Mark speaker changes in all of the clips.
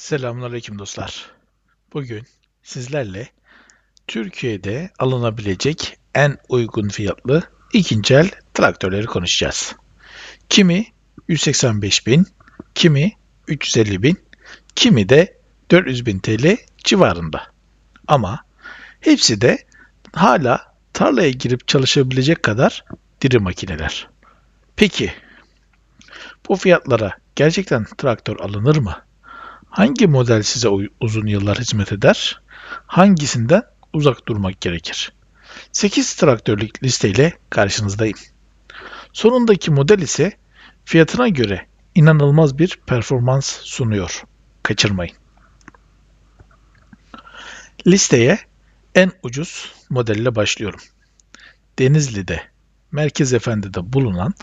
Speaker 1: Selamünaleyküm dostlar. Bugün sizlerle Türkiye'de alınabilecek en uygun fiyatlı ikinci el traktörleri konuşacağız. Kimi 185 bin, kimi 350 bin, kimi de 400 bin TL civarında. Ama hepsi de hala tarlaya girip çalışabilecek kadar diri makineler. Peki bu fiyatlara gerçekten traktör alınır mı? Hangi model size uzun yıllar hizmet eder? Hangisinden uzak durmak gerekir? 8 traktörlük listeyle karşınızdayım. Sonundaki model ise fiyatına göre inanılmaz bir performans sunuyor. Kaçırmayın. Listeye en ucuz modelle başlıyorum. Denizli'de, Merkez Efendi'de bulunan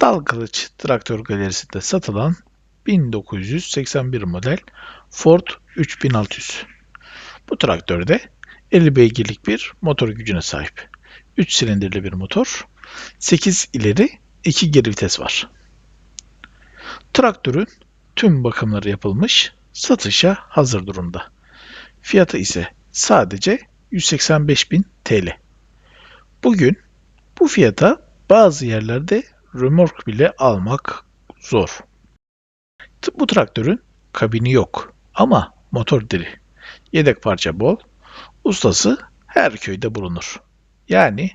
Speaker 1: Dal Kılıç Traktör Galerisi'nde satılan 1981 model Ford 3600. Bu traktörde 50 beygirlik bir motor gücüne sahip. 3 silindirli bir motor, 8 ileri, 2 geri vites var. Traktörün tüm bakımları yapılmış, satışa hazır durumda. Fiyatı ise sadece 185.000 TL. Bugün bu fiyata bazı yerlerde römork bile almak zor. Bu traktörün kabini yok ama motor diri. Yedek parça bol. Ustası her köyde bulunur. Yani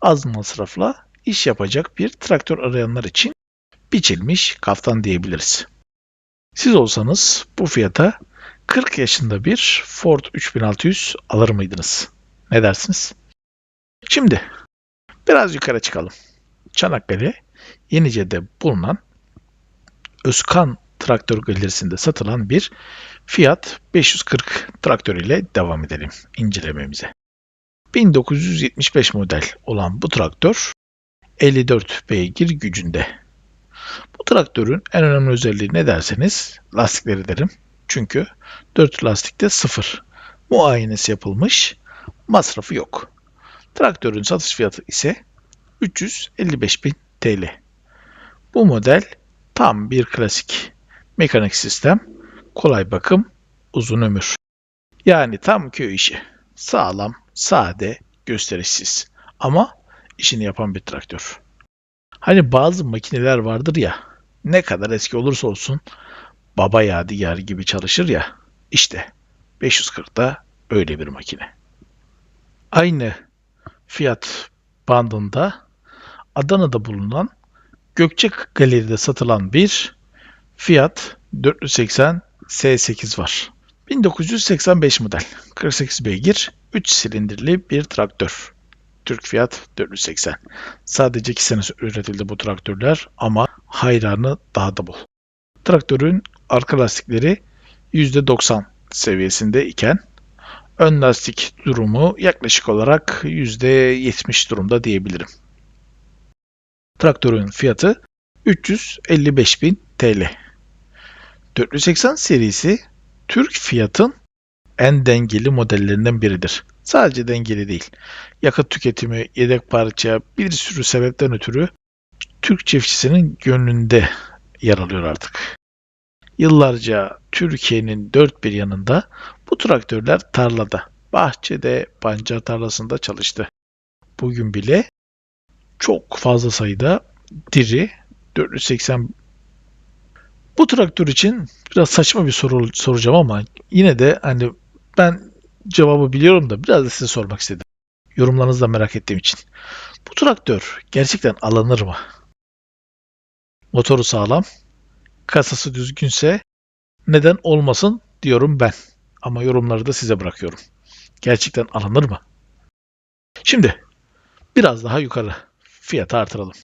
Speaker 1: az masrafla iş yapacak bir traktör arayanlar için biçilmiş kaftan diyebiliriz. Siz olsanız bu fiyata 40 yaşında bir Ford 3600 alır mıydınız? Ne dersiniz? Şimdi biraz yukarı çıkalım. Çanakkale Yenice'de bulunan Özkan Traktör Galerisi'nde satılan bir Fiat 540 traktör ile devam edelim incelememize. 1975 model olan bu traktör 54 beygir gücünde. Bu traktörün en önemli özelliği ne derseniz lastikleri derim. Çünkü 4 lastikte sıfır. Muayenesi yapılmış, masrafı yok. Traktörün satış fiyatı ise 355.000 TL. Bu model tam bir klasik mekanik sistem, kolay bakım, uzun ömür. Yani tam köy işi. Sağlam, sade, gösterişsiz. Ama işini yapan bir traktör. Hani bazı makineler vardır ya, ne kadar eski olursa olsun baba yadigar gibi çalışır ya. İşte 540'da öyle bir makine. Aynı fiyat bandında Adana'da bulunan Gökçek Galeri'de satılan bir Fiat 480 S8 var. 1985 model. 48 beygir, 3 silindirli bir traktör. Türk Fiat 480. Sadece 2 sene üretildi bu traktörler ama hayranı daha da bol. Traktörün arka lastikleri %90 seviyesinde iken ön lastik durumu yaklaşık olarak %70 durumda diyebilirim. Traktörün fiyatı 355.000 TL. 480 serisi Türk Fiat'ın en dengeli modellerinden biridir. Sadece dengeli değil. Yakıt tüketimi, yedek parça bir sürü sebepten ötürü Türk çiftçisinin gönlünde yer alıyor artık. Yıllarca Türkiye'nin dört bir yanında bu traktörler tarlada, bahçede, pancar tarlasında çalıştı. Bugün bile çok fazla sayıda diri 480 bu traktör için biraz saçma bir soru soracağım ama yine de hani ben cevabı biliyorum da biraz da size sormak istedim. Yorumlarınızı da merak ettiğim için. Bu traktör gerçekten alınır mı? Motoru sağlam, kasası düzgünse neden olmasın diyorum ben. Ama yorumları da size bırakıyorum. Gerçekten alınır mı? Şimdi biraz daha yukarı fiyatı artıralım.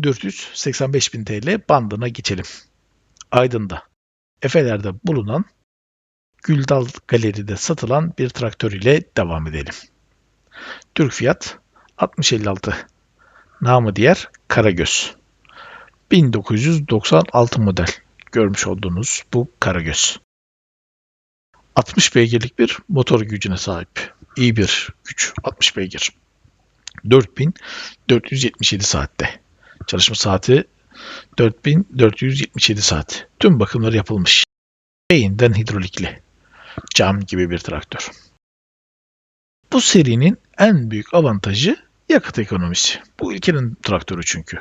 Speaker 1: 485.000 TL bandına geçelim. Aydın'da, Efeler'de bulunan Güldal Galeri'de satılan bir traktör ile devam edelim. Türk Fiat 6056 namı diğer Karagöz. 1996 model görmüş olduğunuz bu Karagöz. 60 beygirlik bir motor gücüne sahip. İyi bir güç 60 beygir. 4477 saatte. Çalışma saati 4477 saat. Tüm bakımları yapılmış. beyinden hidrolikli. Cam gibi bir traktör. Bu serinin en büyük avantajı yakıt ekonomisi. Bu ülkenin traktörü çünkü.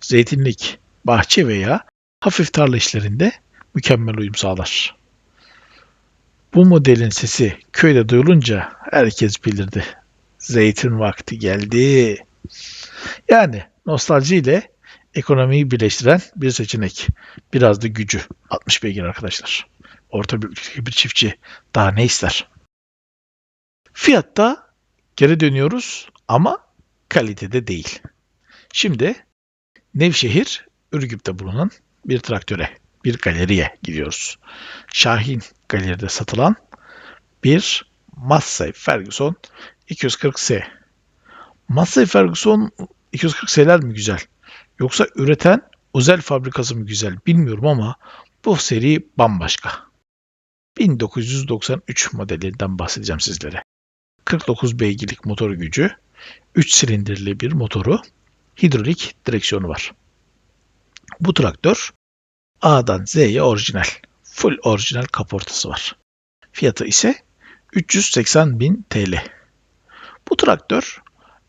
Speaker 1: Zeytinlik, bahçe veya hafif tarla işlerinde mükemmel uyum sağlar. Bu modelin sesi köyde duyulunca herkes bilirdi. Zeytin vakti geldi. Yani nostalji ile ekonomiyi birleştiren bir seçenek. Biraz da gücü. 60 beygir arkadaşlar. Orta büyüklükteki bir çiftçi daha ne ister? Fiyatta geri dönüyoruz ama kalitede değil. Şimdi Nevşehir, Ürgüp'te bulunan bir traktöre, bir galeriye gidiyoruz. Şahin galeride satılan bir Massey Ferguson 240S. Massey Ferguson 240S'ler mi güzel? Yoksa üreten özel fabrikası mı güzel bilmiyorum ama bu seri bambaşka. 1993 modelinden bahsedeceğim sizlere. 49 beygirlik motor gücü, 3 silindirli bir motoru, hidrolik direksiyonu var. Bu traktör A'dan Z'ye orijinal. Full orijinal kaportası var. Fiyatı ise 380 bin TL. Bu traktör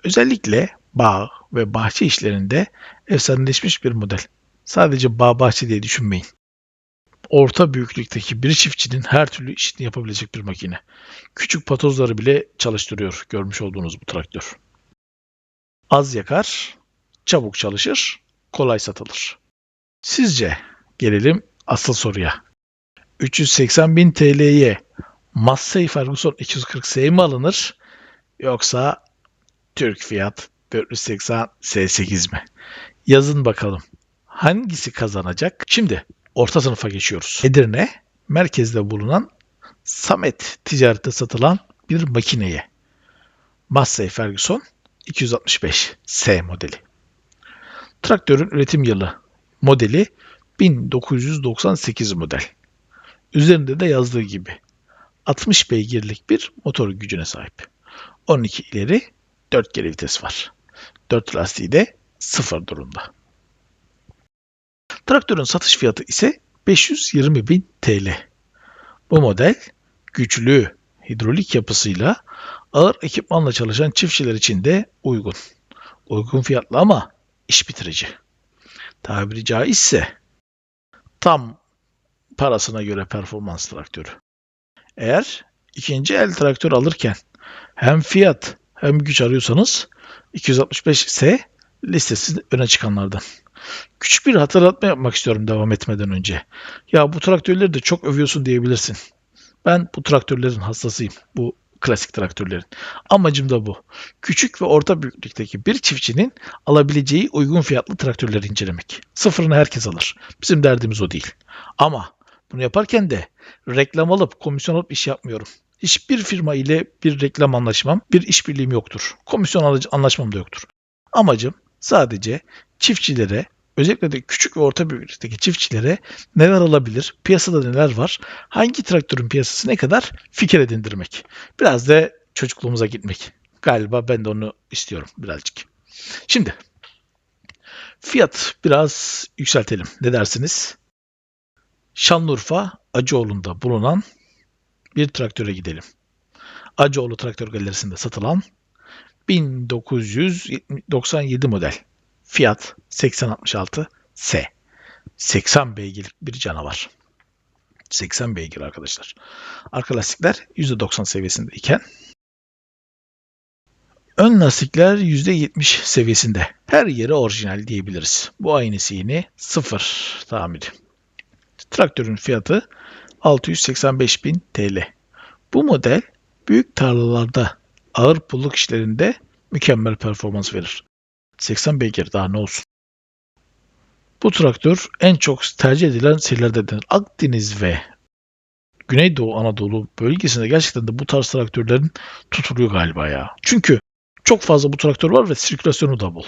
Speaker 1: özellikle bağ ve bahçe işlerinde efsaneleşmiş bir model. Sadece bağ bahçe diye düşünmeyin. Orta büyüklükteki bir çiftçinin her türlü işini yapabilecek bir makine. Küçük patozları bile çalıştırıyor görmüş olduğunuz bu traktör. Az yakar, çabuk çalışır, kolay satılır. Sizce gelelim asıl soruya. 380 bin TL'ye Massey Ferguson 240S mi alınır yoksa Türk fiyat 480 S8 mi? Yazın bakalım. Hangisi kazanacak? Şimdi orta sınıfa geçiyoruz. Edirne merkezde bulunan Samet ticarette satılan bir makineye. Massey Ferguson 265 S modeli. Traktörün üretim yılı modeli 1998 model. Üzerinde de yazdığı gibi 60 beygirlik bir motor gücüne sahip. 12 ileri 4 geri vites var. 4 lastiği de sıfır durumda. Traktörün satış fiyatı ise 520 bin TL. Bu model güçlü hidrolik yapısıyla ağır ekipmanla çalışan çiftçiler için de uygun. Uygun fiyatlı ama iş bitirici. Tabiri caizse tam parasına göre performans traktörü. Eğer ikinci el traktör alırken hem fiyat hem güç arıyorsanız 265S listesi öne çıkanlardan. Küçük bir hatırlatma yapmak istiyorum devam etmeden önce. Ya bu traktörleri de çok övüyorsun diyebilirsin. Ben bu traktörlerin hastasıyım. Bu klasik traktörlerin. Amacım da bu. Küçük ve orta büyüklükteki bir çiftçinin alabileceği uygun fiyatlı traktörleri incelemek. Sıfırını herkes alır. Bizim derdimiz o değil. Ama bunu yaparken de reklam alıp komisyon alıp iş yapmıyorum. Hiçbir firma ile bir reklam anlaşmam, bir işbirliğim yoktur. Komisyon alıcı anlaşmam da yoktur. Amacım sadece çiftçilere özellikle de küçük ve orta büyüklükteki çiftçilere neler alabilir, piyasada neler var, hangi traktörün piyasası ne kadar fikir edindirmek. Biraz da çocukluğumuza gitmek. Galiba ben de onu istiyorum birazcık. Şimdi fiyat biraz yükseltelim. Ne dersiniz? Şanlıurfa Acıoğlu'nda bulunan bir traktöre gidelim. Acıoğlu Traktör Galerisi'nde satılan 1997 model Fiat 8066 S. 80 beygirlik bir canavar. 80 beygir arkadaşlar. Arka lastikler %90 seviyesinde iken ön lastikler %70 seviyesinde. Her yeri orijinal diyebiliriz. Bu aynısı yine sıfır tamiri. Traktörün fiyatı 685.000 TL. Bu model büyük tarlalarda ağır pulluk işlerinde mükemmel performans verir. 80 beygir daha ne olsun. Bu traktör en çok tercih edilen serilerden Akdeniz ve Güneydoğu Anadolu bölgesinde gerçekten de bu tarz traktörlerin tutuluyor galiba ya. Çünkü çok fazla bu traktör var ve sirkülasyonu da bol.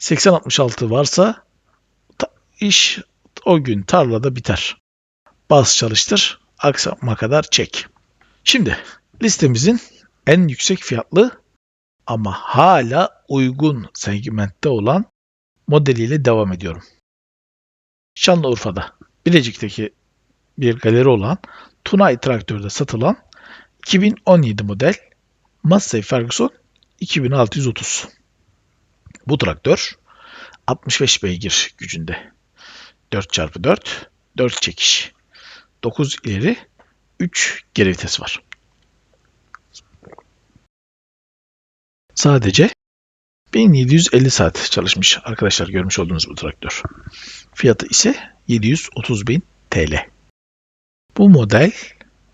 Speaker 1: 80-66 varsa iş o gün tarlada biter. Bas çalıştır, aksama kadar çek. Şimdi listemizin en yüksek fiyatlı ama hala uygun segmentte olan modeliyle devam ediyorum. Şanlıurfa'da Bilecik'teki bir galeri olan Tunay Traktör'de satılan 2017 model Massey Ferguson 2630. Bu traktör 65 beygir gücünde. 4x4, 4 çekiş. 9 ileri, 3 geri vites var. Sadece 1750 saat çalışmış arkadaşlar görmüş olduğunuz bu traktör. Fiyatı ise 730.000 TL. Bu model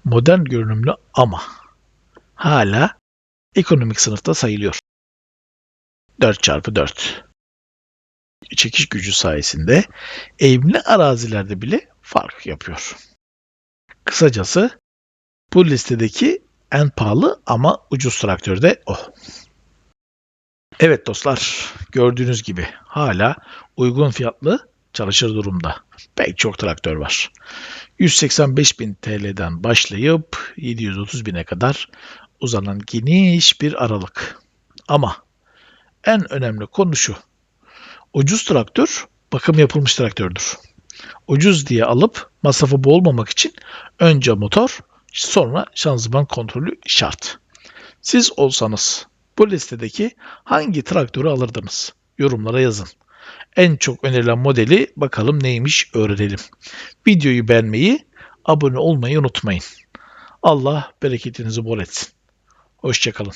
Speaker 1: modern görünümlü ama hala ekonomik sınıfta sayılıyor. 4x4 çekiş gücü sayesinde evimli arazilerde bile fark yapıyor. Kısacası bu listedeki en pahalı ama ucuz traktör de o. Evet dostlar, gördüğünüz gibi hala uygun fiyatlı çalışır durumda. Pek çok traktör var. 185.000 TL'den başlayıp 730.000'e kadar uzanan geniş bir aralık. Ama en önemli konu şu. Ucuz traktör bakım yapılmış traktördür. Ucuz diye alıp masrafı boğulmamak için önce motor sonra şanzıman kontrolü şart. Siz olsanız bu listedeki hangi traktörü alırdınız? Yorumlara yazın. En çok önerilen modeli bakalım neymiş öğrenelim. Videoyu beğenmeyi, abone olmayı unutmayın. Allah bereketinizi bol etsin. Hoşçakalın.